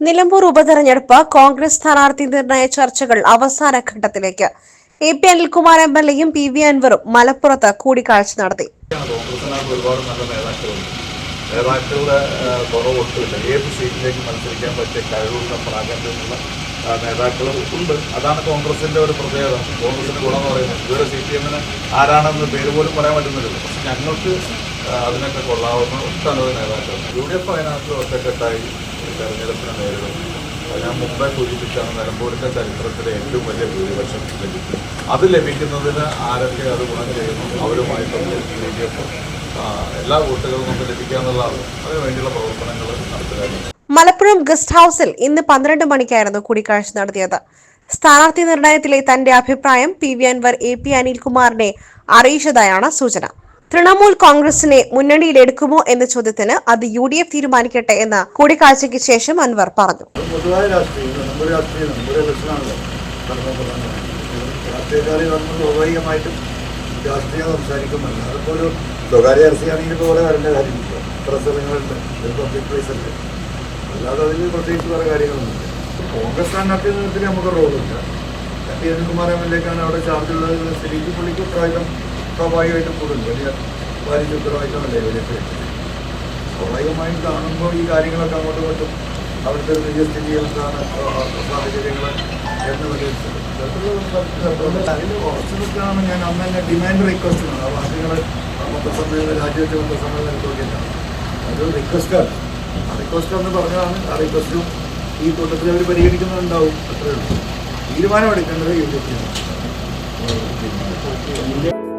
നിലമ്പൂർ ഉപതെരഞ്ഞെടുപ്പ് കോൺഗ്രസ് സ്ഥാനാർത്ഥി നിർണയ ചർച്ചകൾ അവസാന ഘട്ടത്തിലേക്ക്. A P Anilkumar M L എയും പി വി അൻവറും മലപ്പുറത്ത് കൂടിക്കാഴ്ച നടത്തി. ഒരുപാട് നല്ല നേതാക്കളുണ്ട്. നേതാക്കളുടെ ആ, കുറവൊട്ടുമില്ല ഏത് സീറ്റിലേക്ക് മത്സരിക്കാൻ പറ്റിയ കഴിവുള്ള പ്രാഗണ്യമുള്ള നേതാക്കൾ ഉണ്ട്. അതാണ് കോൺഗ്രസിന്റെ ഒരു പ്രത്യേകത. കോൺഗ്രസിന്റെ ഗുണം എന്ന് പറയുന്നത് ഇതുവരെ സി പി എമ്മിന് ആരാണെന്ന് പേര് പോലും പറയാൻ പറ്റുന്നില്ല. പക്ഷെ ഞങ്ങൾക്ക് അതിനൊക്കെ കൊള്ളാവുന്ന ഒട്ടനവധി നേതാക്കൾ യു ഡി എഫ് അതിനകത്ത് ഒറ്റക്കെട്ടായി തെരഞ്ഞെടുപ്പിനെ നേരിടും ഞാൻ മുമ്പേ സൂചിപ്പിച്ചാണ് നിലമ്പൂരിന്റെ ചരിത്രത്തിലെ ഏറ്റവും വലിയ ഭൂരിപക്ഷം ലഭിക്കും അത് ലഭിക്കുന്നതിന് ആരൊക്കെ അത് ഗുണം ചെയ്യുന്നു അവരുമായി ഡി എല്ലാ വോട്ടുകളും നമുക്ക് ലഭിക്കാന്നുള്ളതാണ്. അതിനുവേണ്ടിയുള്ള പ്രവർത്തനങ്ങൾ നടത്തുക മലപ്പുറം ഗസ്റ്റ് ഹൌസിൽ ഇന്ന് പന്ത്രണ്ട് മണിക്കായിരുന്നു കൂടിക്കാഴ്ച നടത്തിയത്. സ്ഥാനാർത്ഥി നിർണയത്തിലെ തന്റെ അഭിപ്രായം P V Anvar A P അനിൽകുമാറിനെ അറിയിച്ചതായാണ് സൂചന. തൃണമൂൽ കോൺഗ്രസിനെ മുന്നണിയിലെടുക്കുമോ എന്ന ചോദ്യത്തിന് അത് യു ഡി എഫ് തീരുമാനിക്കട്ടെ എന്ന് കൂടിക്കാഴ്ചയ്ക്ക് ശേഷം അൻവർ പറഞ്ഞു. അല്ലാതെ അതിൽ കോൺഗ്രസ് സ്ഥാനാർത്ഥി നമുക്ക് റോളില്ല പി അനിൽകുമാർ എം എൽ എക്കാണ് അവിടെ ചാർജുള്ളത് സ്ഥിതിക്ക് പുള്ളിക്ക് ഉത്തരവാദിത്തം സ്വാഭാവികമായിട്ടും കൂടുതൽ വലിയ വലിയ ഉത്തരവാദിത്തമല്ലേ വലിയ സ്വാഭാവികമായും കാണുമ്പോൾ ഈ കാര്യങ്ങളൊക്കെ അങ്ങോട്ട് ഇങ്ങോട്ടും അവിടുത്തെ ഒരു നിജസ്ഥിതി എന്താണ്? സാഹചര്യങ്ങൾ എന്ന് വിലയിരുത്തുന്നത്. ഉറച്ചു നിൽക്കുകയാണ് ഞാൻ അന്ന് തന്നെ ഡിമാൻഡ് റിക്വസ്റ്റ് ആണ് ആ വാക്കുകൾ മൊത്തസമ്മേളനം രാജ്യത്തെ മൊത്തസമ്മേളനം എടുത്തോക്കില്ല അതൊരു റിക്വസ്റ്റ് ആ റിക്വസ്റ്റ് എന്ന് പറഞ്ഞതാണ് ആ റിക്വസ്റ്റും ഈ കൂട്ടത്തിൽ അവർ പരിഗണിക്കുന്നുണ്ടാവും. അത്രയേ ഉള്ളൂ. തീരുമാനമെടുക്കേണ്ടത് U D S S